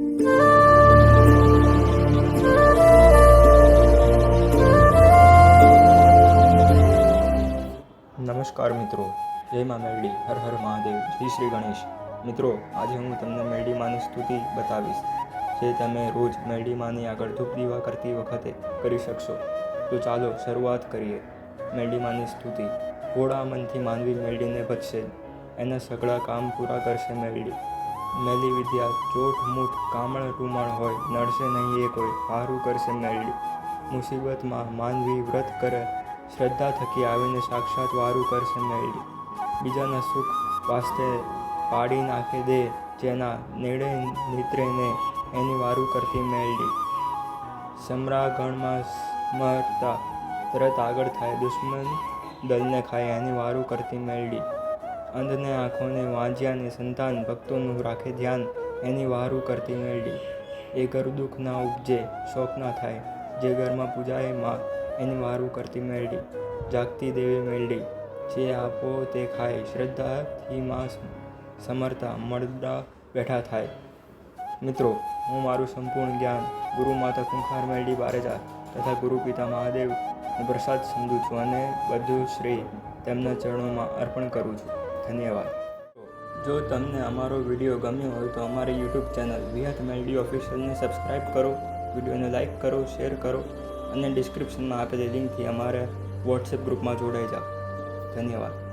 નમસ્કાર મિત્રો. જય મા મેરડી. હર હર મહાદેવ. જય શ્રી ગણેશ. મિત્રો, આજે હું તમને મેરડી માની સ્તુતિ બતાવીશ, જે તમે રોજ મેરડી માની આગળ ધૂપ દીવા કરતી વખતે કરી શકશો. તો ચાલો શરૂઆત કરીએ. મેરડી માની સ્તુતિ. ઘોડા મનથી માનવી મેરડીને ભજશે. એના સઘળા કામ પૂરા કરશે મેરડી. મેલી વિદ્યા, ચોટ, મૂઠ, કામળ, રૂમાળ હોય, નડશે નહીં એ કોઈ, હારું કરશે મેરડી મુસીબતમાં માનવી વ્રત કરે, શ્રદ્ધા થકી આવીને સાક્ષાત વારું કરશે મેળવી બીજાના સુખ વાસ્તે પાડી નાખે દે, જેના નેડે નિત્રેને એની વારું કરતી મેળવી સમરાગણમાં સ્મરતા, તરત આગળ થાય, દુશ્મન દલને ખાય, એની વારું કરતી મેળવી અંધને આંખોને વાંજ્યાને સંતાન ભક્તોનું રાખે ધ્યાન, એની વારું કરતી મેળવી. એ ઘર દુઃખ ના ઉપજે શોક ના થાય. જે ઘરમાં પૂજાએ માં, એની વારું કરતી મેળડી જાગતી દેવી મેળવી. જે આપો તે ખાય. શ્રદ્ધાથી માં સમરતા મળતા બેઠા થાય. મિત્રો, હું મારું સંપૂર્ણ જ્ઞાન ગુરુ માતા કુંખાર મેળડી બારેજા તથા ગુરુ પિતા મહાદેવ પ્રસાદ સમજું છું અને બધું શ્રેય તેમના ચરણોમાં અર્પણ કરું છું. ધન્યવાદ. જો તમને અમારો વીડિયો ગમ્યો હોય તો અમારી યુટ્યુબ ચેનલ વિહત મેલડી ઓફિશિયલને સબસ્ક્રાઈબ કરો, વિડીયોને લાઇક કરો, શેર કરો અને ડિસ્ક્રિપ્શનમાં આપેલી લિંકથી અમારે વોટ્સએપ ગ્રુપમાં જોડાઈ જાઓ. ધન્યવાદ.